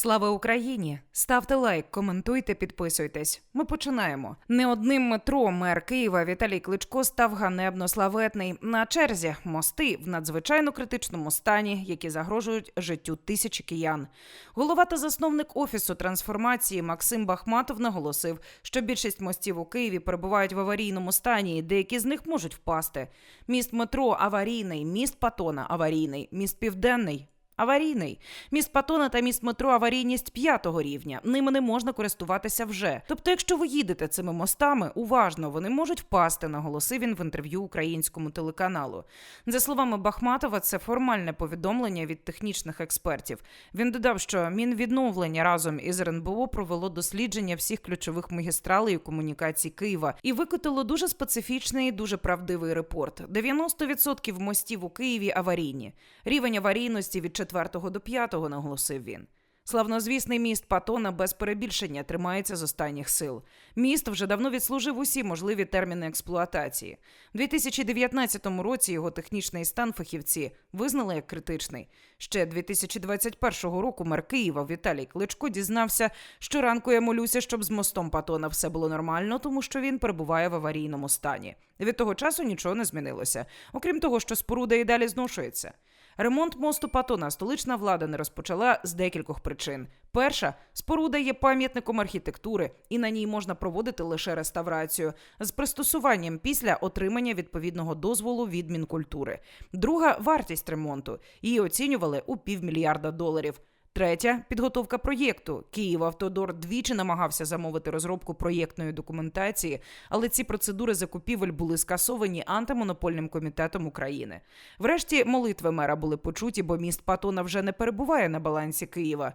Слава Україні! Ставте лайк, коментуйте, підписуйтесь. Ми починаємо. Не одним метро мер Києва Віталій Кличко став ганебно славетний. На черзі мости в надзвичайно критичному стані, які загрожують життю тисячі киян. Голова та засновник офісу трансформації Максим Бахматов наголосив, що більшість мостів у Києві перебувають в аварійному стані, і деякі з них можуть впасти. Міст метро аварійний, міст Патона аварійний, міст Південний Аварійний міст Патона та міст метро аварійність п'ятого рівня. Ними не можна користуватися вже. Тобто, якщо ви їдете цими мостами, уважно вони можуть впасти, наголосив він в інтерв'ю українському телеканалу. За словами Бахматова, це формальне повідомлення від технічних експертів. Він додав, що Мінвідновлення разом із РНБО провело дослідження всіх ключових магістралей у комунікації Києва і викотило дуже специфічний і дуже правдивий репорт. 90% мостів у Києві аварійні. Рівень аварійності від 4 до 5, наголосив він. Славнозвісний міст Патона без перебільшення тримається з останніх сил. Міст вже давно відслужив усі можливі терміни експлуатації. У 2019 році його технічний стан фахівці визнали як критичний. Ще 2021 року мер Києва Віталій Кличко дізнався, що ранку я молюся, щоб з мостом Патона все було нормально, тому що він перебуває в аварійному стані. Від того часу нічого не змінилося, окрім того, що споруда і далі зношується. Ремонт мосту Патона столична влада не розпочала з декількох причин. Перша споруда є пам'ятником архітектури, і на ній можна проводити лише реставрацію з пристосуванням після отримання відповідного дозволу від Мінкультури. Друга вартість ремонту її оцінювали у півмільярда доларів. Третя підготовка проєкту. Київавтодор двічі намагався замовити розробку проєктної документації, але ці процедури закупівель були скасовані антимонопольним комітетом України. Врешті молитви мера були почуті, бо міст Патона вже не перебуває на балансі Києва.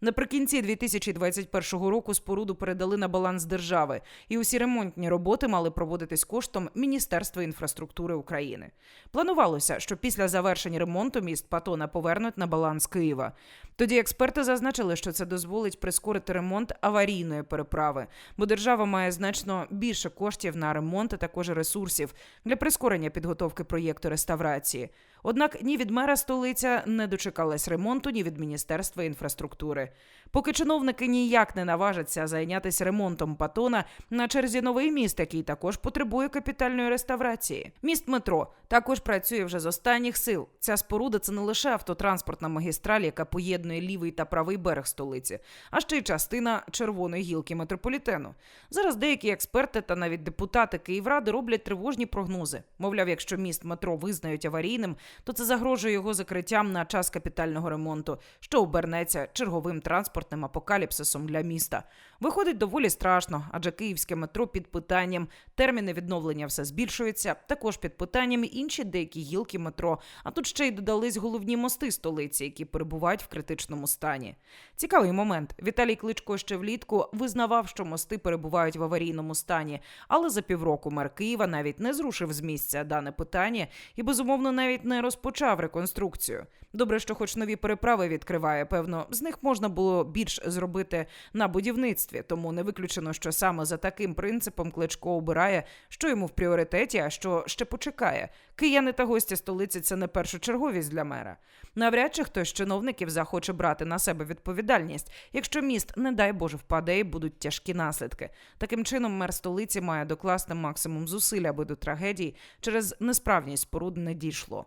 Наприкінці 2021 року споруду передали на баланс держави, і усі ремонтні роботи мали проводитись коштом Міністерства інфраструктури України. Планувалося, що після завершення ремонту міст Патона повернуть на баланс Києва. Тоді експерти зазначили, що це дозволить прискорити ремонт аварійної переправи, бо держава має значно більше коштів на ремонт, а також ресурсів для прискорення підготовки проєкту реставрації. Однак ні від мера столиця не дочекалась ремонту, ні від міністерства інфраструктури. Поки чиновники ніяк не наважаться зайнятися ремонтом Патона, на черзі новий міст, який також потребує капітальної реставрації. Міст метро також працює вже з останніх сил. Ця споруда це не лише автотранспортна магістраль, яка поєднує лівий та правий берег столиці, а ще й частина червоної гілки метрополітену. Зараз деякі експерти та навіть депутати Київради роблять тривожні прогнози. Мовляв, якщо міст метро визнають аварійним, то це загрожує його закриттям на час капітального ремонту, що обернеться черговим транспортним апокаліпсисом для міста. Виходить доволі страшно, адже київське метро під питанням, терміни відновлення все збільшуються. Також під питанням інші деякі гілки метро. А тут ще й додались головні мости столиці, які перебувають в критичному стані. Цікавий момент. Віталій Кличко ще влітку визнавав, що мости перебувають в аварійному стані, але за півроку мер Києва навіть не зрушив з місця дане питання і безумовно навіть розпочав реконструкцію. Добре, що хоч нові переправи відкриває. Певно, з них можна було більш зробити на будівництві, тому не виключено, що саме за таким принципом Кличко обирає, що йому в пріоритеті, а що ще почекає. Кияни та гості столиці це не першочерговість для мера. Навряд чи хтось з чиновників захоче брати на себе відповідальність, якщо міст, не дай Боже, впаде і будуть тяжкі наслідки. Таким чином, мер столиці має докласти максимум зусиль, аби до трагедії через несправність споруд не дійшло.